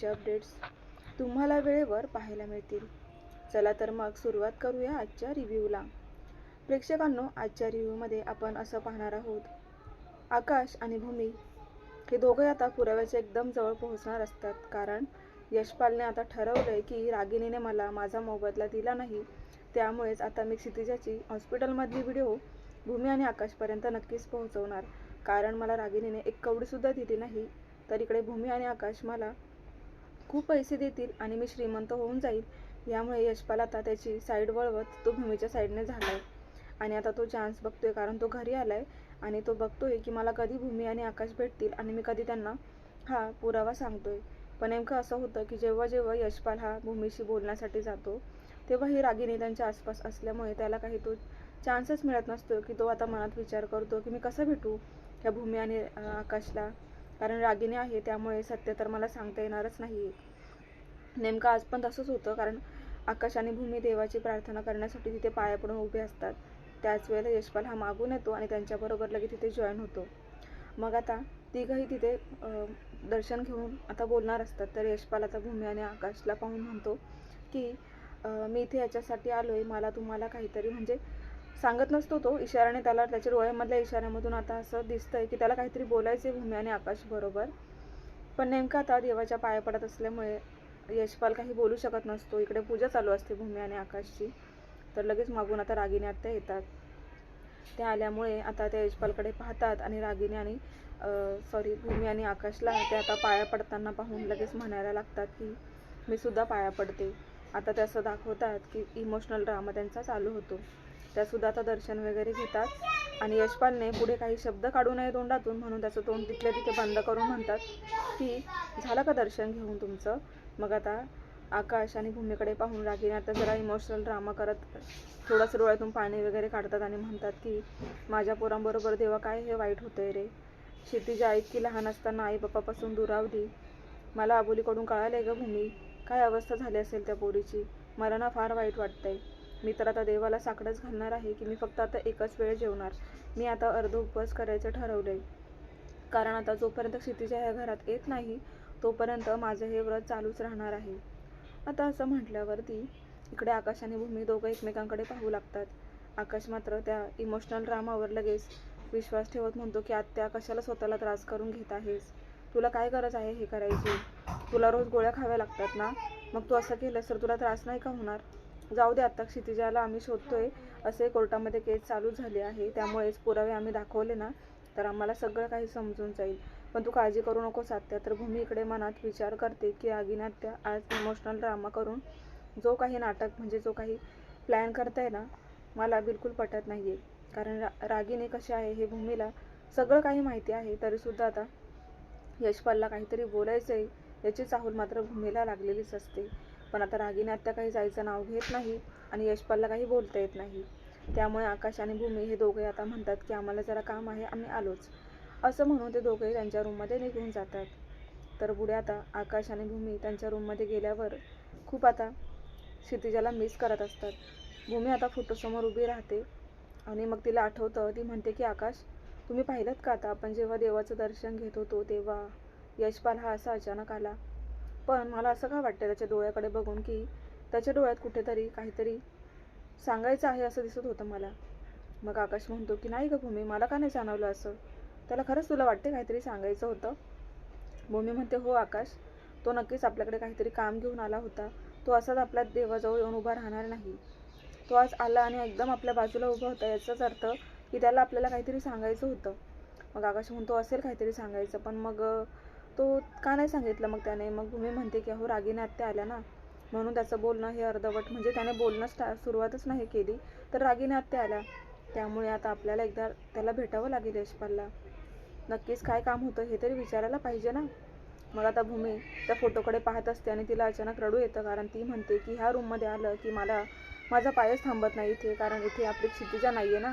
आजचे अपडेट्स तुम्हाला वेळेवर पाहायला मिळतील. चला तर मग सुरुवात करूया आजच्या रिव्ह्यूला प्रेक्षकांनो आजच्या रिव्ह्यूमध्ये आपण असं पाहणार आहोत. आकाश आणि भूमी हे दोघे आता पुराव्याच्या एकदम जवळ पोहोचणार असतात. कारण यशपालने आता ठरवलं आहे की रागिणीने मला माझा मोबदला दिला नाही. त्यामुळेच आता मी क्षितिजाची हॉस्पिटलमधली व्हिडिओ भूमी आणि आकाशपर्यंत नक्कीच पोहोचवणार. कारण मला रागिणीने एक कवडीसुद्धा दिली नाही. तर इकडे भूमी आणि आकाश मला खूप पैसे देतील आणि मी श्रीमंत होऊन जाईल. यामुळे यशपाल आता त्याची साईड वळवत तो भूमीच्या साईडने झाला आहे आणि आता तो चान्स बघतोय कारण तो घरी आला आहे आणि तो बघतोय की मला कधी भूमी आणि आकाश भेटतील आणि मी कधी त्यांना हा पुरावा सांगतोय. पण नेमकं असं होतं की जेव्हा जेव्हा यशपाल हा भूमीशी बोलण्यासाठी जातो तेव्हा ही रागिनी त्यांच्या आसपास असल्यामुळे त्याला काही तो चान्सच मिळत नसतो की तो आता मनात विचार करतो की मी कसं भेटू ह्या भूमी आणि आकाशला. कारण रागिणी आहे त्यामुळे सत्य तर मला सांगता येणारच नाही. नेमकं आज पण तसंच होतं कारण आकाश आणि भूमी देवाची प्रार्थना करण्यासाठी तिथे पाया पडून उभे असतात. त्याच वेळेला यशपाल हा मागून येतो आणि त्यांच्याबरोबर लगेच तिथे जॉईन होतो. मग आता तिघंही तिथे दर्शन घेऊन आता बोलणार असतात. तर यशपाल आता भूमी आणि आकाशला पाहून म्हणतो की मी इथे याच्यासाठी आलो आहे मला तुम्हाला काहीतरी म्हणजे सांगत नसतो तो इशाऱ्याने त्याला त्याच्या डोळ्यामधल्या इशाऱ्यामधून आता असं दिसतंय की त्याला काहीतरी बोलायचं आहे भूमी आणि आकाश बरोबर. पण नेमकं आता देवाच्या पाया पडत असल्यामुळे यशपाल काही बोलू शकत नसतो. इकडे पूजा चालू असते भूमी आणि आकाशची. तर लगेच मागून आता रागिनी आत्या येतात. त्या आल्यामुळे आता त्या यशपालकडे पाहतात आणि रागिणी आणि सॉरी भूमी आणि आकाशला ते आता पाया पडताना पाहून लगेच म्हणायला लागतात की मी सुद्धा पाया पडते. आता ते असं दाखवतात की इमोशनल ड्रामा त्यांचा चालू होतो. त्यासुद्धा आता दर्शन वगैरे घेतात. आणि यशपालने पुढे काही शब्द काढू नये तोंडातून म्हणून त्याचं तोंड तिथल्या तिथे बंद करून म्हणतात की झालं का दर्शन घेऊन तुमचं? मग आता आकाश आणि भूमीकडे पाहून रागीने आता जरा इमोशनल ड्रामा करत थोडंसं डोळ्यातून पाणी वगैरे काढतात आणि म्हणतात की माझ्या पोरांबरोबर देवा काय हे वाईट होतंय रे? क्षितिजा आई की लहान असताना आई बाप्पापासून दुरावली. मला आबोलीकडून आहे गं भूमी काय अवस्था झाली असेल त्या पोरीची? मला ना फार वाईट वाटतंय. मी तर आता देवाला साकडंच घालणार आहे की मी फक्त आता एकच वेळ जेवणार. मी आता अर्ध उपवास करायचं ठरवलंय. कारण आता जोपर्यंत क्षितिजा ह्या घरात येत नाही तोपर्यंत माझं हे व्रत चालूच राहणार आहे. आता असं म्हटल्यावरती इकडे आकाश आणि भूमी दोघं एकमेकांकडे पाहू लागतात. आकाश मात्र त्या इमोशनल ड्रामावर लगेच विश्वास ठेवत म्हणतो की आत्या कशाला स्वतःला त्रास करून घेत आहेस? तुला काय गरज आहे हे करायची? तुला रोज गोळ्या खाव्या लागतात ना? मग तू असं केलंस तर तुला त्रास नाही का होणार? जाऊ दे आता क्षितिजाला आम्ही शोधतोय. असे कोर्टामध्ये केस चालू झाली आहे. त्यामुळेच पुरावे आम्ही दाखवले ना तर आम्हाला सगळं काही समजून जाईल. पण तू काळजी करू नकोस आत्या तर भूमी इकडे मनात विचार करते की आगीन आज इमोशनल ड्रामा करून जो काही नाटक म्हणजे जो काही प्लॅन करताय ना मला बिलकुल पटत नाही आहे कारण रा रागिनी कशी आहे हे भूमीला सगळं काही माहिती आहे. तरीसुद्धा आता यशपालला काहीतरी बोलायचं आहे याची चाहूल मात्र भूमीला लागलेलीच असते. पण आता रागिनी आत्या काही जायचं नाव घेत नाही आणि यशपालला काही बोलता येत नाही. त्यामुळे आकाश आणि भूमी हे दोघे आता म्हणतात की आम्हाला जरा काम आहे आम्ही आलोच. असं म्हणून ते दोघे त्यांच्या रूममध्ये निघून जातात. तर पुढे आता आकाश आणि भूमी त्यांच्या रूममध्ये गेल्यावर खूप आता क्षितिजाला मिस करत असतात. भूमी आता फोटोसमोर उभी राहते आणि मग तिला आठवतं ती म्हणते की आकाश तुम्ही पाहिलंत का आता आपण जेव्हा देवाचं दर्शन घेत होतो तेव्हा यशपाल हा असा अचानक आला पण मला असं का वाटतं त्याच्या डोळ्याकडे बघून की त्याच्या डोळ्यात कुठेतरी काहीतरी सांगायचं आहे असं दिसत होतं मला. मग आकाश म्हणतो की नाही ग भूमी मला का नाही जाणवलं असं? त्याला खरंच तुला वाटते काहीतरी सांगायचं होतं? भूमी म्हणते हो आकाश तो नक्कीच आपल्याकडे काहीतरी काम घेऊन आला होता. तो असाच आपल्या देवाजवळ येऊन उभा राहणार नाही. तो आज आला आणि एकदम आपल्या बाजूला उभा होता. याचाच अर्थ की त्याला आपल्याला काहीतरी सांगायचं होतं. मग आकाश म्हणतो असेल काहीतरी सांगायचं. पण मग तो का नाही सांगितलं मग त्याने? मग भूमी म्हणते की अहो रागीने आत्या आल्या ना. म्हणून त्याचं बोलणं हे अर्धवट म्हणजे त्याने बोलणं स्टा सुरुवातच नाही केली तर रागीने आत्या आल्या. त्यामुळे आता आपल्याला एकदा त्याला भेटावं लागेल यशपालला. नक्कीच काय काम होतं हे तरी विचारायला पाहिजे ना. मग आता भूमी त्या फोटोकडे पाहत असते आणि तिला अचानक रडू येतं कारण ती म्हणते की ह्या रूममध्ये आलं की मला माझा पायच थांबत नाही इथे कारण इथे आपली क्षितिजा नाही आहे ना.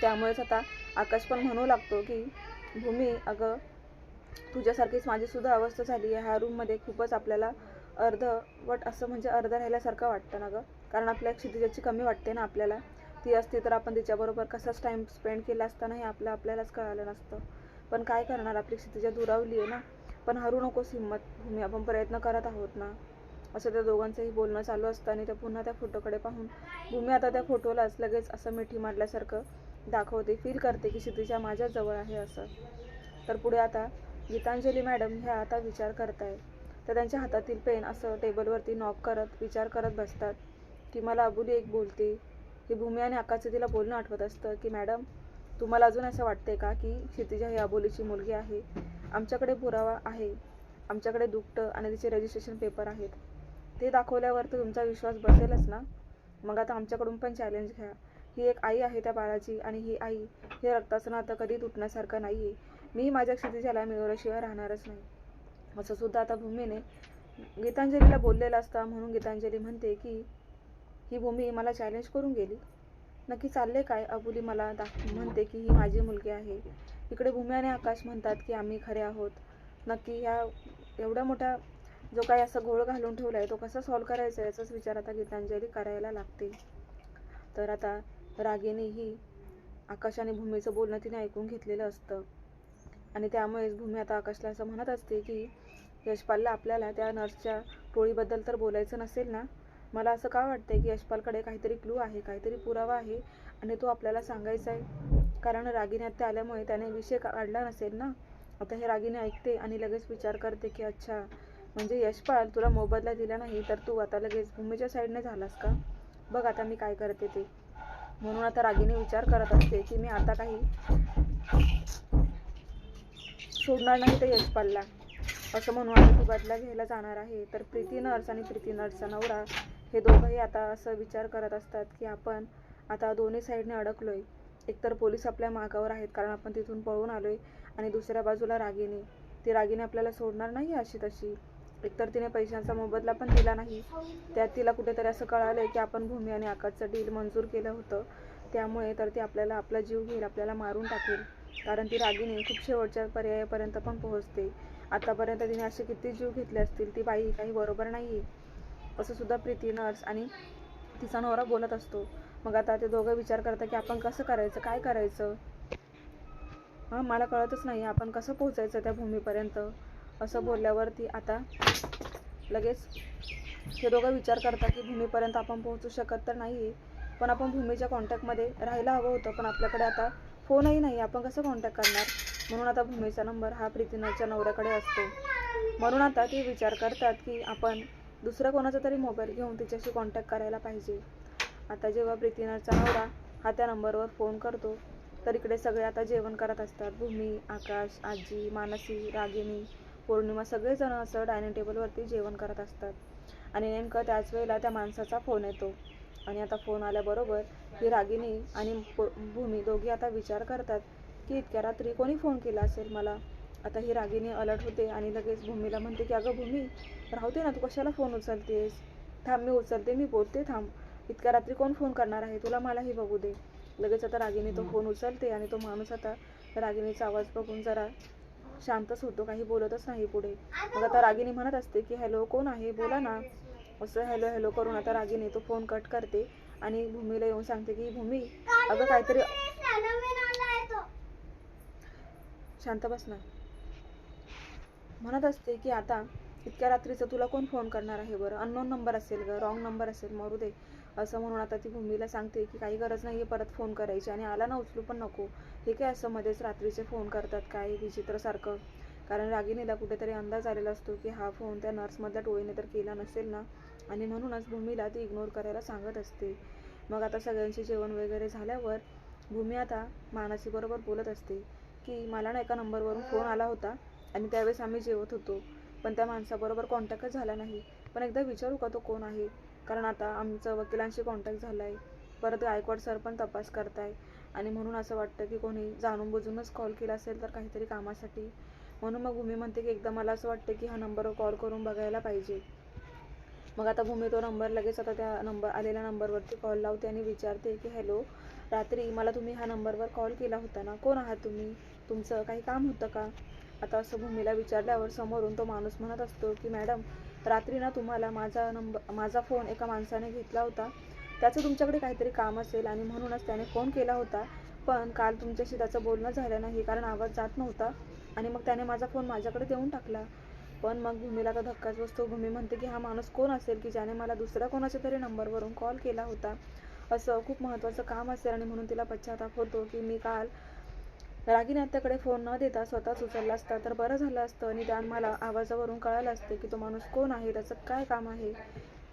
त्यामुळेच आता आकाश पण म्हणू लागतो की भूमी अगं तुझ्यासारखीच माझीसुद्धा अवस्था झाली आहे. ह्या रूममध्ये खूपच आपल्याला अर्धवट असं म्हणजे अर्ध राहिल्यासारखं वाटतं ना गं? कारण आपल्या क्षितिजाची कमी वाटते ना आपल्याला. ती असती तर आपण तिच्याबरोबर कसाच टाईम स्पेंड केला असता ना हे आपलं आपल्यालाच कळालं नसतं. पण काय करणार? आपली क्षितिजा दुरावली आहे ना? पण हरू नकोस हिंमत. भूमी आपण प्रयत्न करत आहोत ना. असं त्या दोघांचंही बोलणं चालू असतं आणि त्या पुन्हा त्या फोटोकडे पाहून भूमी आता त्या फोटोलाच लगेच असं मिठी मारल्यासारखं दाखवते. फील करते की क्षितिजा माझ्याजवळ आहे असं. तर पुढे आता गीतांजली मॅडम ह्या आता विचार करताय. तर त्यांच्या हातातील पेन असं टेबलवरती नॉक करत विचार करत बसतात की मला अबुली एक बोलते. ही भूमी आणि आकाशचं तिला बोलणं आठवत असतं की मॅडम तुम्हाला अजून असं वाटते का की क्षितिजा ही अबोलीची मुलगी आहे? आमच्याकडे पुरावा आहे. आमच्याकडे दुकटं आणि तिचे रजिस्ट्रेशन पेपर आहेत. ते दाखवल्यावर तर तुमचा विश्वास बसेलच ना? मग आता आमच्याकडून पण चॅलेंज घ्या. ही एक आई आहे त्या बाळाची आणि ही आई हे रक्ताचं नातं कधी तुटण्यासारखं नाही आहे मी माझ्या क्षितिजाला मिळवल्याशिवाय राहणारच नाही. असं सुद्धा आता भूमीने गीतांजलीला बोललेलं असता म्हणून गीतांजली म्हणते की ही भूमी मला चॅलेंज करून गेली. नक्की चालले काय? अबुली मला दाख म्हणते की ही माझी मुलगी आहे. इकडे भूमी आणि आकाश म्हणतात की आम्ही खरे आहोत. नक्की ह्या एवढ्या मोठ्या जो काही असा घोळ घालून ठेवला आहे तो कसा सॉल्व करायचा याचाच विचार आता गीतांजली करायला लागते. तर आता रागिनी ही आकाश आणि भूमीचं बोलणं तिने ऐकून घेतलेलं असतं. आणि त्यामुळेच भूमी आता आकाशला असं म्हणत असते की यशपालला आपल्याला त्या नर्सच्या टोळीबद्दल तर बोलायचं नसेल ना? मला असं का वाटतंय की यशपालकडे काहीतरी क्लू आहे काहीतरी पुरावा आहे आणि तो आपल्याला सांगायचा आहे? कारण रागिनी आत्या आल्यामुळे त्याने विषय काढला नसेल ना? आता हे रागिनी ऐकते आणि लगेच विचार करते की अच्छा म्हणजे यशपाल तुला मोबदला दिला नाही तर तू आता लगेच भूमीच्या साईडने झालास का? बघ आता मी काय करते ते. म्हणून आता रागिनी विचार करत असते की मी आता काही सोडणार नाही तर यशपालला असं म्हणून आता तू बदला घ्यायला जाणार आहे. तर प्रीती नर्स आणि प्रीती नर्सचा नवरा हे दोघंही आता असं विचार करत असतात की आपण आता दोन्ही साईडने अडकलोय. एकतर पोलीस आपल्या मागावर आहेत कारण आपण तिथून पळून आलोय आणि दुसऱ्या बाजूला रागिनी ती रागिनी आपल्याला सोडणार नाही अशी तशी. एकतर तिने पैशांचा मोबदला पण दिला नाही. त्यात तिला कुठेतरी असं कळालंय की आपण भूमी आणि आकाशचं डील मंजूर केलं होतं. त्यामुळे तर ती आपल्याला आपला जीव घेईल आपल्याला मारून टाकेल. कारण ती रागिनी खूप शेवटच्या पर्यायापर्यंत पण पोहोचते. आतापर्यंत तिने असे किती जीव घेतले असतील ती बाई काही बरोबर नाही असं सुद्धा प्रीती नर्स आणि तिचा नवरा बोलत असतो. मग आता ते दोघं विचार करतात की आपण कसं करायचं काय करायचं? हां मला कळतच नाही आपण कसं पोहोचायचं त्या भूमीपर्यंत? असं बोलल्यावर ती आता लगेच हे दोघं विचार करतात की भूमीपर्यंत आपण पोहोचू शकत तर नाही पण आपण भूमीच्या कॉन्टॅक्टमध्ये राहायला हवं होतं पण आपल्याकडे आता फोनही नाही आपण कसं कॉन्टॅक्ट करणार? म्हणून आता भूमीचा नंबर हा प्रीतीनरच्या नवऱ्याकडे असतो. म्हणून आता ते विचार करतात की आपण दुसरा कोणाचा तरी मोबाईल घेऊन तिच्याशी कॉन्टॅक्ट करायला पाहिजे. आता जेव्हा प्रीतीनरचा नवरा हा त्या नंबरवर फोन करतो तर इकडे सगळे आता जेवण करत असतात. भूमी आकाश आजी मानसी रागिनी पौर्णिमा सगळेजण असं डायनिंग टेबलवरती जेवण करत असतात. आणि नेमकं त्याच वेळेला त्या माणसाचा फोन येतो. आणि आता फोन आल्याबरोबर ही रागिनी आणि भूमी दोघी आता विचार करतात की इतक्या रात्री कोणी फोन केला असेल मला? आता ही रागिनी अलर्ट होते आणि लगेच भूमीला म्हणते की अगं भूमी राहते ना तू कशाला फोन उचलतेस? थांब मी उचलते मी बोलते थांब. इतक्या रात्री कोण फोन करणार आहे? तुला मलाही बघू दे. लगेच आता रागिनी तो फोन उचलते आणि तो माणूस आता रागिनीचा आवाज बघून जरा शांतच होतो काही बोलतच नाही पुढे. मग आता रागिनी म्हणत असते की हॅलो कोण आहे? बोला ना. असं हॅलो हॅलो करून आता रागिनी तो फोन कट करते आणि भूमीला येऊन सांगते की भूमी अगं काहीतरी शांत बस ना. म्हणत असते की आता इतक्या रात्रीचं तुला कोण फोन करणार आहे बरं? अननोन नंबर असेल ग रॉंग नंबर असेल मरू दे. असं म्हणून आता ती भूमीला सांगते की काही गरज नाही आहे परत फोन करायची आणि आला ना उचलू पण नको. हे काय असं मध्येच रात्रीचे फोन करतात काय? विचित्रसारखं कारण रागिनीला कुठेतरी अंदाज आलेला असतो की हा फोन त्या नर्समधल्या टोळीने तर केला नसेल ना? आणि म्हणूनच भूमीला ती इग्नोर करायला सांगत असते. मग आता सगळ्यांचे जेवण वगैरे झाल्यावर भूमी आता मानसीबरोबर बोलत असते की मला ना एका नंबरवरून फोन आला होता आणि त्यावेळेस आम्ही जेवत होतो पण त्या माणसाबरोबर कॉन्टॅक्टच झाला नाही. पण एकदा विचारू का तो कोण आहे? कारण आता आमचं वकिलांशी कॉन्टॅक्ट झाला आहे परत गायकवाड सर पण तपास करताय आणि म्हणून असं वाटतं की कोणी जाणून बुजूनच कॉल केला असेल तर काहीतरी कामासाठी. म्हणून मग भूमी म्हणते की एकदा मला असं वाटतं की हा नंबरवर कॉल करून बघायला पाहिजे. मग आता भूमी तो नंबर लगेच आता त्या नंबर आलेल्या नंबरवरती कॉल लावते आणि विचारते की हॅलो रात्री मला तुम्ही ह्या नंबरवर कॉल केला होता ना? कोण आहात तुम्ही? तुमचं काही काम होतं का? आता असं भूमीला विचारल्यावर समोरून तो माणूस म्हणत असतो की मॅडम रात्री ना तुम्हाला माझा नंबर माझा फोन एका माणसाने घेतला होता. त्याचं तुमच्याकडे काहीतरी काम असेल आणि म्हणूनच त्याने फोन केला होता. पण काल तुमच्याशी त्याचं बोलणं झालं नाही कारण आवाज जात नव्हता आणि मग त्याने माझा फोन माझ्याकडे देऊन टाकला. पण मग भूमीला तर धक्काच बसतो. भूमी म्हणते की हा माणूस कोण असेल की ज्याने मला दुसऱ्या कोणाच्या तरी नंबरवरून कॉल केला होता? असं खूप महत्त्वाचं काम असेल आणि म्हणून तिला पश्चाताप होतो की मी काल रागिनी आत्याकडे फोन न देता स्वतःच उचलला असता तर बरं झालं असतं आणि त्या मला आवाजावरून कळालं असते की तो माणूस कोण आहे? त्याचं काय काम आहे?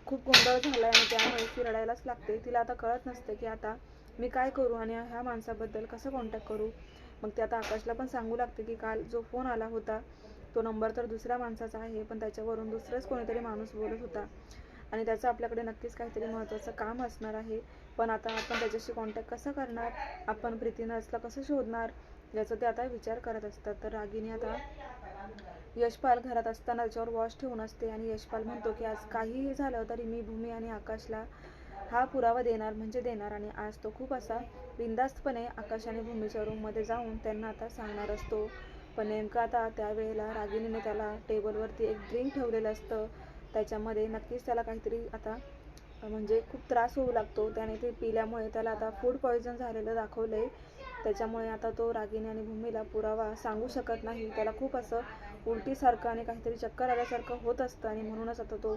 खूप गोंधळ झाला आणि त्यामुळे ती रडायलाच लागते. तिला आता कळत नसते की आता मी काय करू आणि ह्या माणसाबद्दल कसं कॉन्टॅक्ट करू? मग ते आता आकाशला पण सांगू लागते की काल जो फोन आला होता तो नंबर तर दुसऱ्या माणसाचा आहे पण त्याच्यावरून दुसरंच कोणीतरी माणूस बोलत होता. आणि त्याचं आपल्याकडे नक्कीच काहीतरी महत्त्वाचं काम असणार आहे. पण आता आपण त्याच्याशी कॉन्टॅक्ट कसं करणार? आपण प्रीती नर्सला कसं शोधणार? याचा ते आता विचार करत असतात. तर रागिनी आता यशपाल घरात असताना त्याच्यावर वॉच ठेवून असते आणि यशपाल म्हणतो की आज काहीही झालं तरी मी भूमी आणि आकाशला हा पुरावा देणार म्हणजे देणार. आणि आज तो खूप असा बिंदास्तपणे आकाश आणि भूमीच्या रूममध्ये जाऊन त्यांना आता सांगणार असतो. पण नेमकं आता त्यावेळेला रागिणीने त्याला टेबलवरती एक ड्रिंक ठेवलेलं असतं. त्याच्यामध्ये नक्कीच त्याला काहीतरी आता म्हणजे खूप त्रास होऊ लागतो. त्याने ते पिल्यामुळे त्याला आता फूड पॉयझन झालेलं दाखवलं आहे त्याच्यामुळे आता तो रागिनी आणि भूमीला पुरावा सांगू शकत नाही. त्याला खूप असं उलटीसारखं आणि काहीतरी चक्कर आल्यासारखं होत असतं आणि म्हणूनच आता तो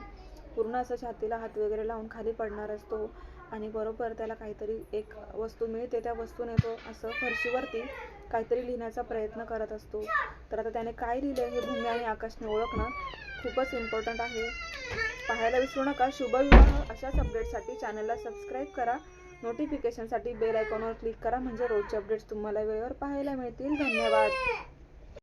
पूर्ण असं छातीला हात वगैरे लावून खाली पडणार असतो. आणि बरोबर त्याला काहीतरी एक वस्तू मिळते त्या वस्तूने तो असं फरशीवरती काहीतरी लिहिण्याचा प्रयत्न करत असतो. तर आता त्याने काय लिहिलं हे भूमी आणि आकाशने ओळखणं खूपच इम्पॉर्टंट आहे. पाहायला विसरू नका शुभविवाह अशाच अपडेटसाठी चॅनलला सबस्क्राईब करा. नोटिफिकेशनसाठी बेल आयकॉनवर क्लिक करा. म्हणजे रोजचे अपडेट्स तुम्हाला वेळेवर पाहायला मिळतील. धन्यवाद.